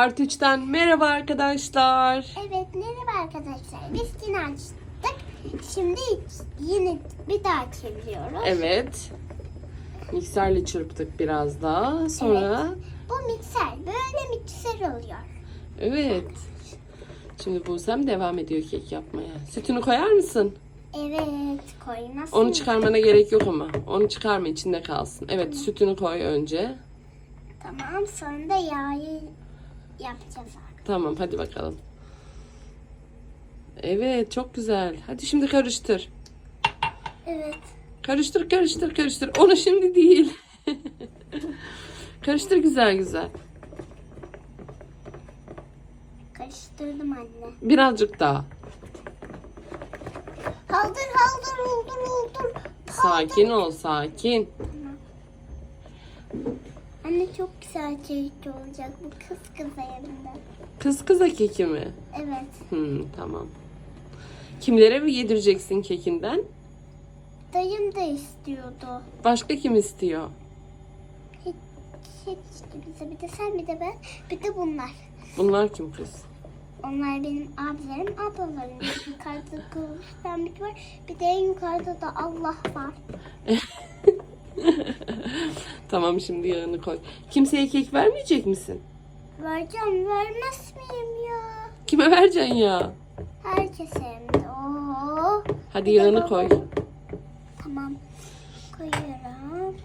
Part 3'ten merhaba arkadaşlar. Evet merhaba arkadaşlar. Biz yine açtık. Şimdi yine bir daha çeviriyoruz. Evet. Mikserle çırptık biraz daha. Sonra Bu mikser. Böyle mikser oluyor. evet. Şimdi Buse'm devam ediyor kek yapmaya. Sütünü koyar mısın? Evet koymasın. Onu çıkarmana gerek yok ama. Onu çıkarma içinde kalsın. Evet sütünü koy önce. Tamam sonra da yağı yapacağız artık. Tamam hadi bakalım. Evet çok güzel. Hadi şimdi karıştır. Evet. Karıştır karıştır karıştır. Onu şimdi değil. karıştır güzel güzel. Karıştırdım anne. Birazcık daha. Haldır haldır uldur uldur. Sakin ol sakin. Anne çok güzel çelik olacak bu kız kız ayarında. Kız kıza keki mi? Evet. Hmm, tamam. Kimlere mi yedireceksin kekinden? Dayım da istiyordu. Başka kim istiyor? Hiç, hiç bize bir de sen bir de ben bir de bunlar. Bunlar kim kız? Onlar benim abilerim, ablalarım. Yukarıda kılıç pembik var. Bir de en yukarıda da Allah var. tamam şimdi yağını koy. Kimseye kek vermeyecek misin? Vereceğim, vermez miyim ya? Kime vereceksin ya? Herkese hem de. Oo. Hadi yağını koy. Tamam. Koyuyorum.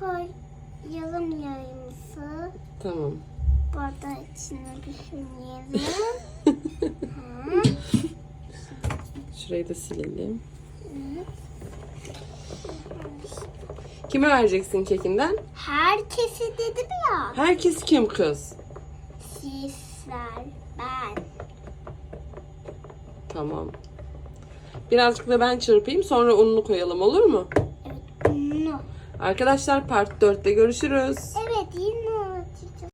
Koyalım yağımızı. Tamam. Bu arada içine düşünmeyelim. Ha. Şurayı da silelim. Kime vereceksin kekinden? Herkesi dedim ya. Herkes kim kız? Sizler, ben. Tamam. Birazcık da ben çırpayım sonra ununu koyalım olur mu? Evet, bunu. Arkadaşlar part 4'te görüşürüz. Evet, yine